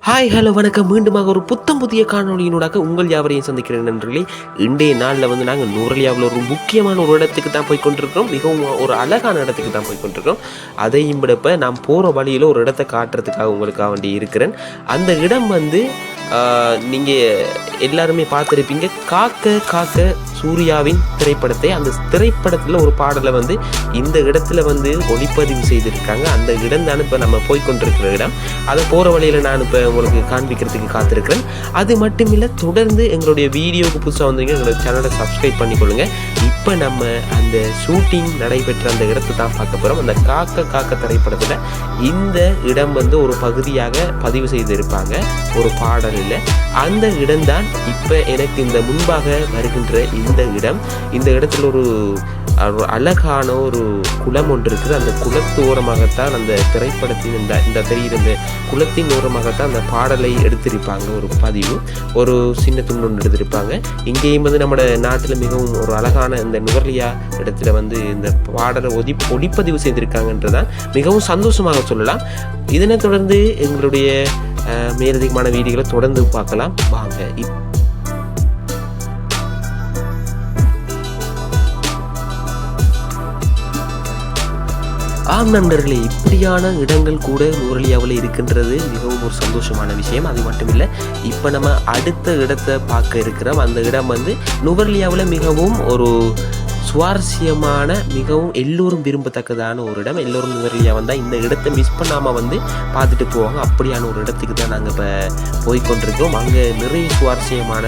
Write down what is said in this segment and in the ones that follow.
Hi hello வணக்கம். மீண்டுமாக ஒரு புத்தம் புதிய காணொலியினூடாக உங்கள் யாவரையும் சந்திக்கிறேன் நன்றிகளே இன்றைய நாளில் வந்து நாங்கள் நூரலியாவில் ஒரு முக்கியமான ஒரு இடத்துக்கு தான் போய் கொண்டிருக்கிறோம். மிகவும் ஒரு அழகான இடத்துக்கு தான் போய் கொண்டிருக்கிறோம். அதையும் விடப்ப நான் போகிற வழியில் ஒரு இடத்தை காட்டுறதுக்காக உங்களுக்காக வேண்டி இருக்கிறேன். அந்த இடம் வந்து நீங்கள் எல்லாருமே பார்த்துருப்பீங்க. காக்க காக்க சூர்யாவின் திரைப்படத்தை அந்த திரைப்படத்தில் ஒரு பாடலை வந்து இந்த இடத்துல வந்து ஒளிப்பதிவு செய்திருக்காங்க. அந்த இடம் தான் இப்போ நம்ம போய்கொண்டிருக்கிற இடம். அதை போகிற வழியில் நான் இப்போ உங்களுக்கு காண்பிக்கிறதுக்கு காத்திருக்கிறேன். அது மட்டும் இல்லை தொடர்ந்து எங்களுடைய வீடியோவுக்கு புதுசாக வந்தீங்க எங்களோட சேனலை சப்ஸ்கிரைப் பண்ணிக்கொள்ளுங்க. இப்போ நம்ம அந்த ஷூட்டிங் நடைபெற்ற அந்த இடத்தை தான் பார்க்க போகிறோம் அந்த காக்க காக்க திரைப்படத்தில் இந்த இடம் வந்து ஒரு பகுதியாக பதிவு செய்திருப்பாங்க. ஒரு பாடலில் அந்த இடம்தான் இப்போ எனக்கு இந்த முன்பாக வருகின்ற இந்த இடம். இந்த இடத்துல ஒரு ஒரு அழகான ஒரு குளம் ஒன்று இருக்குது. அந்த குளத்து ஓரமாகத்தான் அந்த திரைப்படத்தின் இந்த இந்த தெரிகிற இந்த குளத்தின் ஓரமாகத்தான் அந்த பாடலை எடுத்திருப்பாங்க ஒரு பதிவு ஒரு சின்ன துண்டு ஒன்று எடுத்திருப்பாங்க. இங்கேயும் வந்து நம்ம நாட்டில் மிகவும் ஒரு அழகான இந்த நுகர்லியா இடத்துல வந்து இந்த பாடலை ஒதி ஒளிப்பதிவு செய்திருக்காங்கன்றதான் மிகவும் சந்தோஷமாக சொல்லலாம். இதனைத் தொடர்ந்து எங்களுடைய மேலதிகமான வீடியோகளை தொடர்ந்து பார்க்கலாம். வாங்க ஆம் நண்பர்களே இப்படியான இடங்கள் கூட நூரலியாவில் இருக்கின்றது. மிகவும் ஒரு சந்தோஷமான விஷயம். அது மட்டும் இல்லை இப்போ நம்ம அடுத்த இடத்தை பார்க்க இருக்கிறோம். அந்த இடம் வந்து நுவர்லியாவில் மிகவும் ஒரு சுவாரஸ்யமான மிகவும் எல்லோரும் விரும்பத்தக்கதான ஒரு இடம். எல்லோரும் நுவர்லியா வந்தால் இந்த இடத்தை மிஸ் பண்ணாமல் வந்து பார்த்துட்டு போவாங்க. அப்படியான ஒரு இடத்துக்கு தான் நாங்கள் இப்போ போய்க்கொண்டிருக்கோம் அங்கே நிறைய சுவாரஸ்யமான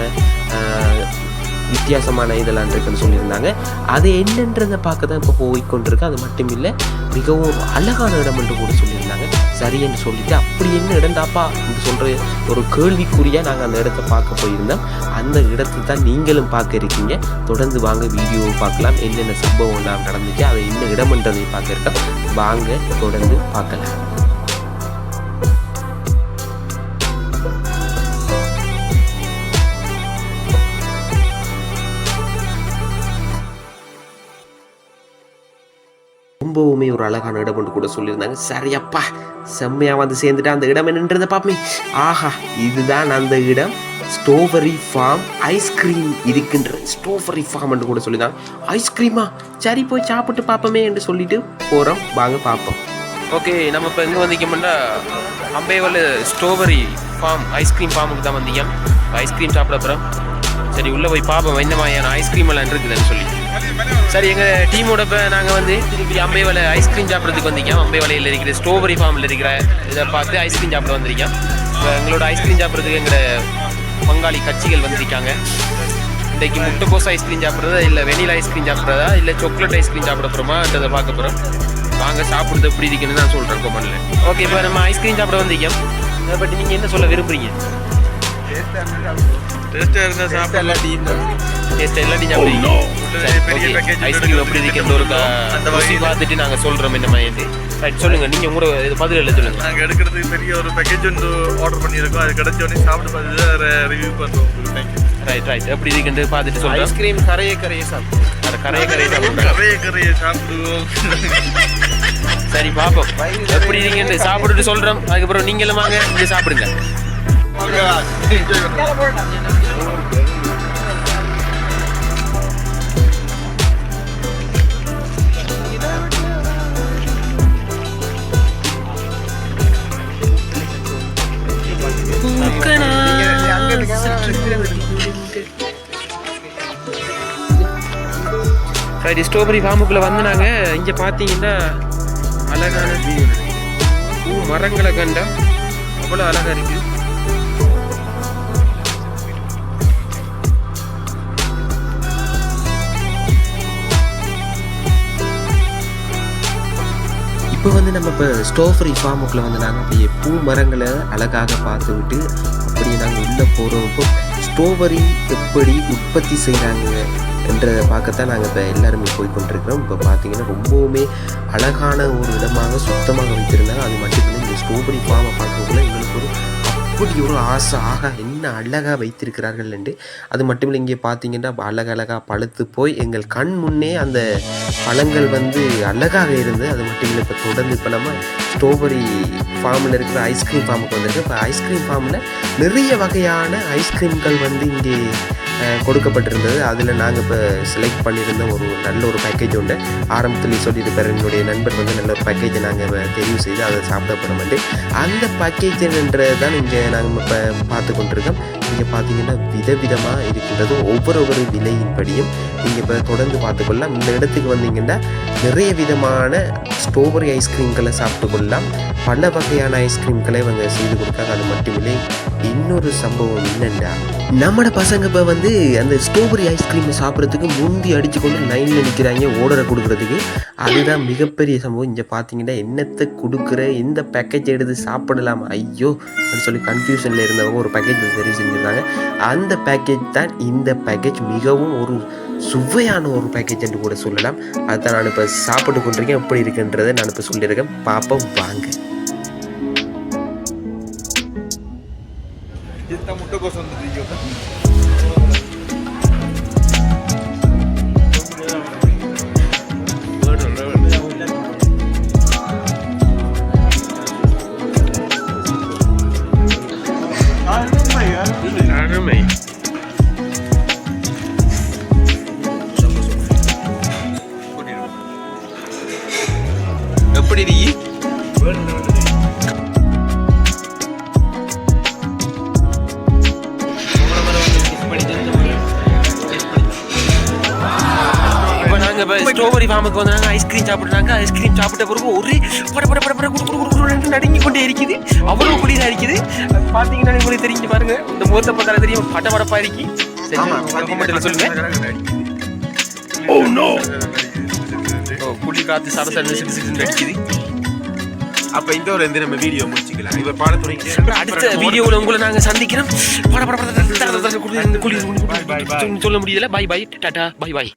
வித்தியாசமான இதெல்லாம் இருக்குன்னு சொல்லியிருந்தாங்க. அது என்னன்றதை பார்க்க தான் இப்போ போய்கொண்டிருக்கு அது மட்டும் இல்லை மிகவும் அழகான இடம் என்று கூட சொல்லியிருந்தாங்க. சரின்னு சொல்லிட்டு அப்படி என்ன இடம்டாப்பா என்று சொல்கிற ஒரு கேள்விக்குறியாக நாங்கள் அந்த இடத்த பார்க்க போயிருந்தோம். அந்த இடத்தை தான் நீங்களும் பார்க்க இருக்கீங்க. தொடர்ந்து வாங்க வீடியோவை பார்க்கலாம். என்னென்ன சம்பவம் எல்லாம் நடந்துச்சு அதை என்ன இடம்ன்றதை பார்க்க இருக்கோம். வாங்க தொடர்ந்து பார்க்கலாம். ஒரு அழகான இடம் என்று கூட சொல்லியிருந்தாங்க. சரியப்பா செம்மையாக வந்து சேர்ந்துட்டு அந்த இடம் என்னன்றதை பார்ப்போமே ஆஹா இதுதான் அந்த இடம். ஸ்ட்ராபெரி ஃபார்ம் ஐஸ்கிரீம் இருக்கின்ற ஸ்ட்ராபெரி ஃபார்ம் என்று கூட சொல்லியிருந்தாங்க. ஐஸ்கிரீமா சரி போய் சாப்பிட்டு பார்ப்போமே என்று சொல்லிட்டு போகிறோம் வாங்க பார்ப்போம் ஓகே நம்ம இப்போ எங்கே வந்திக்கோம்னா Ambewal strawberry farm ice cream ஃபார்முக்கு தான் வந்தீங்க ஐஸ்கிரீம் சாப்பிட போகிறோம் சரி உள்ளே போய் பார்ப்போம் என்ன மாதிரியான ஐஸ்கிரீம் எல்லாம் இருக்குதுன்னு சொல்லி. சரி எங்கள் டீமோட இப்போ நாங்கள் வந்து திருப்பி அம்பைவலை ஐஸ்கிரீம் சாப்பிட்றதுக்கு வந்தீங்க அம்பைவலையில் இருக்கிற ஸ்ட்ராபெரி ஃபார்மில் இருக்கிற இதை பார்த்து ஐஸ்கிரீம் சாப்பிட வந்திருக்கோம். இப்போ எங்களோட ஐஸ்கிரீம் சாப்பிட்றதுக்கு எங்களோட பங்காளி கட்சிகள் வந்திருக்காங்க. இன்றைக்கு முட்டைக்கோஸ் ஐஸ்கிரீம் சாப்பிட்றதா இல்லை வெனிலா ஐஸ்கிரீம் சாப்பிட்றதா இல்லை சாக்லேட் ஐஸ்கிரீம் சாப்பிட போகிறோமான்றதை பார்க்க போகிறோம் வாங்க சாப்பிட்றது எப்படி இருக்குன்னு நான் சொல்கிறேன் கொமனில். ஓகே இப்போ நம்ம ஐஸ்கிரீம் சாப்பிட வந்திருக்கோம். அதை பற்றி நீங்கள் என்ன சொல்ல விரும்புறீங்க? டேஸ்டா இருந்தா சாப்பிடலாம். டேஸ்ட் பெரிய package ஐஸ்கிரீம் எப்படி இருக்குன்ற ஒரு அந்த ருசி. பார்த்துட்டு நாங்கள் சொல்கிறோம் என்ன மாதிரி ரைட் சொல்லுங்கள் நீங்கள் உங்களோட இது இல்லை சொல்லுங்கள் நாங்க எடுக்கிறதுக்கு பெரிய ஒரு பேக்கேஜ் ஒன்று ஆர்டர் பண்ணியிருக்கோம். அது கிடைச்ச உடனே சாப்பிட்டு பார்த்துட்டு ரிவ்யூ பண்ணுறோம் உங்களுக்கு தேங்க்யூ ரைட் ரைட் எப்படி இருக்குன்னு பார்த்துட்டு சொல்கிறேன் ஐஸ்கிரீம் கரையை கரையை சாப்பிடும் அதை கரையை கரையை சாப்பிடுங்க. கரையை கரையை சாப்பிடுவோம். சரி பார்ப்போம் எப்படி இருக்குன்னு சாப்பிட்டுட்டு சொல்கிறோம் அதுக்கப்புறம் நீங்களும் வாங்க இங்கே சாப்பிடுங்க. சரி ஸ்ட்ராபெரி ஃபார்முக்குள்ளே வந்து நாங்கள் இங்கே பார்த்தீங்கன்னா அழகான பூ மரங்களை கண்டா அவ்வளோ அழகாக இருக்குது இப்போ வந்து நம்ம இப்போ ஸ்டோஃபரி ஃபார்முக்குள்ளே வந்து நாங்கள் அப்படியே பூ மரங்களை அழகாக பார்த்து விட்டு அப்படியே நாங்கள் உள்ளே போகிறப்போ ஸ்ட்ராபெரி எப்படி உற்பத்தி செய்கிறாங்க என்றதை பார்க்கத்தான் நாங்கள் இப்போ எல்லாருமே போய் கொண்டிருக்கிறோம். இப்போ பார்த்தீங்கன்னா ரொம்பவுமே அழகான ஒரு இடமாக சுத்தமாக வைத்திருந்தாங்க. அது மட்டும் இல்லை இந்த ஸ்ட்ராபெரி ஃபார்மை பார்க்கக்குள்ள எங்களுக்கு ஒரு அப்படி ஒரு ஆசை ஆகா என்ன அழகாக வைத்திருக்கிறார்கள் என்று. அது மட்டும் இல்லை இங்கே பார்த்தீங்கன்னா அழகழகாக பழுத்து போய் எங்கள் கண் முன்னே அந்த பழங்கள் வந்து அழகாக இருந்தது அது மட்டும் இல்லை இப்போ தொடர்ந்து இப்போ நம்ம ஸ்ட்ராபெரி ஃபார்மில் இருக்கிற ஐஸ்கிரீம் ஃபார்முக்கு வந்திருக்கு. இப்போ ஐஸ்கிரீம் ஃபார்மில் நிறைய வகையான ஐஸ்கிரீம்கள் வந்து இங்கே கொடுக்கப்பட்டிருந்தது. அதில் நாங்கள் இப்போ செலக்ட் பண்ணியிருந்த ஒரு நல்ல ஒரு பேக்கேஜ் உண்டு. ஆரம்பத்தில் சொல்லியிருப்பார் என்னுடைய நண்பர் வந்து நல்ல ஒரு பேக்கேஜை நாங்கள் தெரிவு செய்து அதை சாப்பிட போகிறோம்ட்டு அந்த பேக்கேஜ்ன்றது தான் இங்கே நாங்கள் இப்போ பார்த்து கொண்டிருக்கோம். இங்கே பார்த்தீங்கன்னா விதவிதமாக இருக்கின்றது. ஒவ்வொரு ஒவ்வொரு விலையின்படியும் நீங்கள் இப்போ தொடர்ந்து பார்த்துக்கொள்ளலாம் இந்த இடத்துக்கு வந்தீங்கன்னா நிறைய விதமான ஸ்ட்ராபெரி ஐஸ்கிரீம்களை சாப்பிட்டு கொள்ளலாம். பல வகையான ஐஸ்கிரீம்களை இவங்க செய்து கொடுக்காங்க. அது மட்டுமில்லை இன்னொரு சம்பவம் என்னென்னா நம்மட பசங்க இப்போ வந்து அந்த ஸ்ட்ராபெரி ஐஸ்கிரீமை சாப்பிட்றதுக்கு முந்தி அடித்து கொண்டு லைனில் நிற்கிறாங்க ஓடரை கொடுக்குறதுக்கு. அதுதான் மிகப்பெரிய சம்பவம். இங்கே பார்த்தீங்கன்னா என்னத்தை கொடுக்குற எந்த பேக்கேஜ் எடுத்து சாப்பிடலாம் ஐயோ அப்படின்னு சொல்லி கன்ஃபியூஷனில் இருந்தவங்க ஒரு பேக்கேஜ் தெரிவு செஞ்சுருந்தாங்க. அந்த பேக்கேஜ் தான் இந்த பேக்கேஜ் மிகவும் ஒரு சுவையான ஒரு பேக்கேஜ் என்று கூட சொல்லலாம். அதுதான் நான் இப்போ சாப்பிட்டு கொண்டிருக்கேன். எப்படி இருக்குன்றதை நான் இப்போ சொல்லியிருக்கேன். பார்ப்போம் வாங்க. எத்தனை இப்போ நாங்கள் இப்போ ஸ்ட்ராபெரி ஃபார்முக்கு வந்தாங்க ஐஸ்கிரீம் சாப்பிட்றாங்க ஐஸ்கிரீம் சாப்பிட்ட பிறகு ஒரே பட பட பட பட குடு குடு குடு நடுங்கி கொண்டே இருக்குது அவ்வளோ குளிராக இருக்குது பார்த்தீங்கன்னா உங்களுக்கு தெரிஞ்சு பாருங்க இந்த முகத்தை பார்த்தாலே தெரியும் பட படப்பா இருக்கு சொல்லுங்க ஓ நோ ஓ, குளி காத்து சட சட சிடு சிடு அடிக்குது அப்ப இந்த ஒரு வந்து நம்ம வீடியோ முடிச்சுக்கலாம் இப்ப பாடத்துறைக்கு அப்புறம் அடுத்த வீடியோவில் உங்களை நாங்கள் சந்திக்கிறோம் பட பட பட சொல்ல முடியல பாய் பாய் டாடா பாய் பாய்